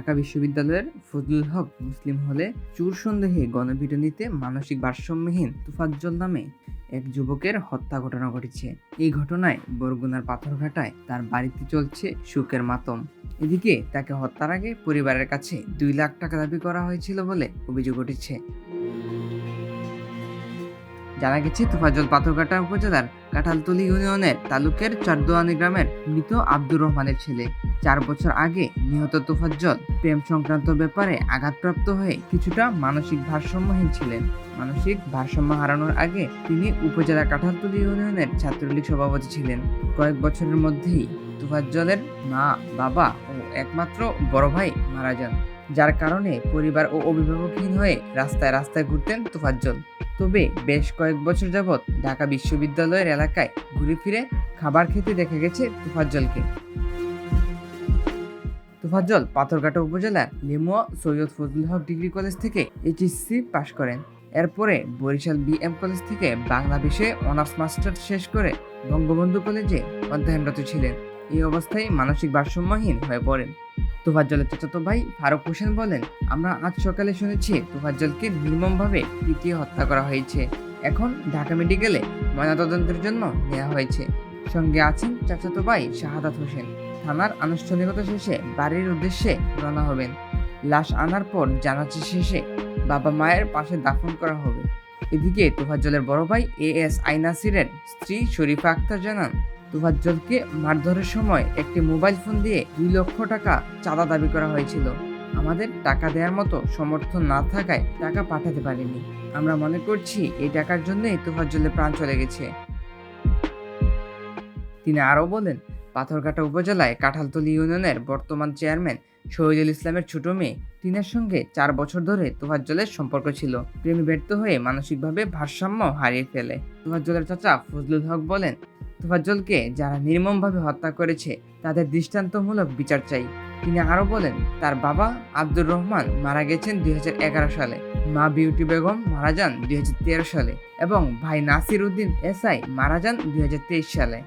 ঢাকা বিশ্ববিদ্যালয়ের ফজলুল হক মুসলিম হলে চুর সন্দেহে গণপিটুনিতে মানসিক ভারসাম্যহীন তুফাজ্জল নামে এক যুবকের হত্যা ঘটনা ঘটেছে। এই ঘটনায় বরগুনার পাথরঘাটায় তার বাড়িতে চলছে সুখের মাতম। এদিকে তাকে হত্যার আগে পরিবারের কাছে দুই লাখ টাকা দাবি করা হয়েছিল বলে অভিযোগ উঠেছে। জানা গেছে তুফাজল পাথরঘাটা উপজেলার কাঁঠালতলি ইউনিয়নের তালুকের চারদোয়ানি গ্রামের মৃত আব্দুর রহমানের ছেলে। চার বছর আগে নিহত তুফাজ্জল প্রেম সংক্রান্ত ব্যাপারে আঘাতপ্রাপ্ত হয়ে কিছুটা মানসিক ভারসাম্যহীন ছিলেন। মানসিক ভারসাম্য হারানোর আগে তিনি উপজেলা কাঁঠালতলি ইউনিয়নের ছাত্রলীগ সভাপতি ছিলেন। কয়েক বছরের মধ্যেই তুফাজ্জলের মা, বাবা ও একমাত্র বড় ভাই মারা যান। যার কারণে পরিবার ও অভিভাবকহীন হয়ে রাস্তায় রাস্তায় ঘুরতেন তুফাজ্জল। তবে বেশ কয়েক বছর যাবৎ ঢাকা বিশ্ববিদ্যালয়ের এলাকায় ঘুরে ফিরে খাবার খেতে দেখা গেছে তুফাজ্জলকে। তুফাজ্জল পাথরঘাটা উপজেলার লিমুয়া সৈয়দ ফজলুল হক ডিগ্রি কলেজ থেকে এইচএসসি পাশ করেন। এরপরে বরিশাল বিএম কলেজ থেকে বাংলা বিষয়ে অনার্স মাস্টার শেষ করে বঙ্গবন্ধু কলেজে অধ্যয়নরত ছিলেন। এই অবস্থায় মানসিক ভারসাম্যহীন হয়ে পড়েন। তোফাজ্জলের চাচাতো ভাই, ফারুক হোসেন বলেন, আমরা আজ সকালে শুনেছি তোফাজ্জলকে নির্মমভাবে পিটিয়ে হত্যা করা হয়েছে। এখন ঢাকা মেডিকেলে ময়নাতদন্তের জন্য নেওয়া হয়েছে। সঙ্গে আছেন চাচাতো ভাই শাহাদাত হোসেন। থানার আনুষ্ঠানিকতা শেষে বাড়ির উদ্দেশ্যে রওনা হবেন। লাশ আনার পর জানাচা শেষে বাবা মায়ের পাশে দাফন করা হবে। এদিকে তোফাজ্জলের বড় ভাই এ এস আইনাসিরের স্ত্রী শরীফা আক্তার জানান তোফাজ্জলকে মারধরের সময় একটি মোবাইল ফোন দিয়ে দুই লক্ষ টাকা চাঁদা দাবি করা হয়েছিল। আমাদের টাকা দেওয়ার মতো সমর্থন না থাকায় টাকা পাঠাতে পারিনি। আমরা মনে করছি এই টাকার জন্যই তোফাজ্জলের প্রাণ চলে গেছে। তিনি আরও বলেন, পাথরঘাটা উপজেলায় কাঁঠালতলী ইউনিয়নের বর্তমান চেয়ারম্যান শহীদুল ইসলামের ছোট মেয়ে টিনের সঙ্গে চার বছর ধরে তোফাজ্জলের সম্পর্ক ছিল। প্রেমে ব্যর্থ হয়ে মানসিকভাবে ভারসাম্য হারিয়ে ফেলে। তোফাজ্জলের চাচা ফজলুল হক বলেন তোফাজ্জলকে যারা নির্মমভাবে হত্যা করেছে, তাদের দৃষ্টান্তমূলক বিচার চাই। তিনি আরও বলেন, তার বাবা আব্দুর রহমান মারা গেছেন দুই হাজার এগারো সালে, মা বিউটি বেগম মারা যান দুই হাজার তেরো সালে এবং ভাই নাসির উদ্দিন এসআই মারা যান দুই হাজার তেইশ সালে।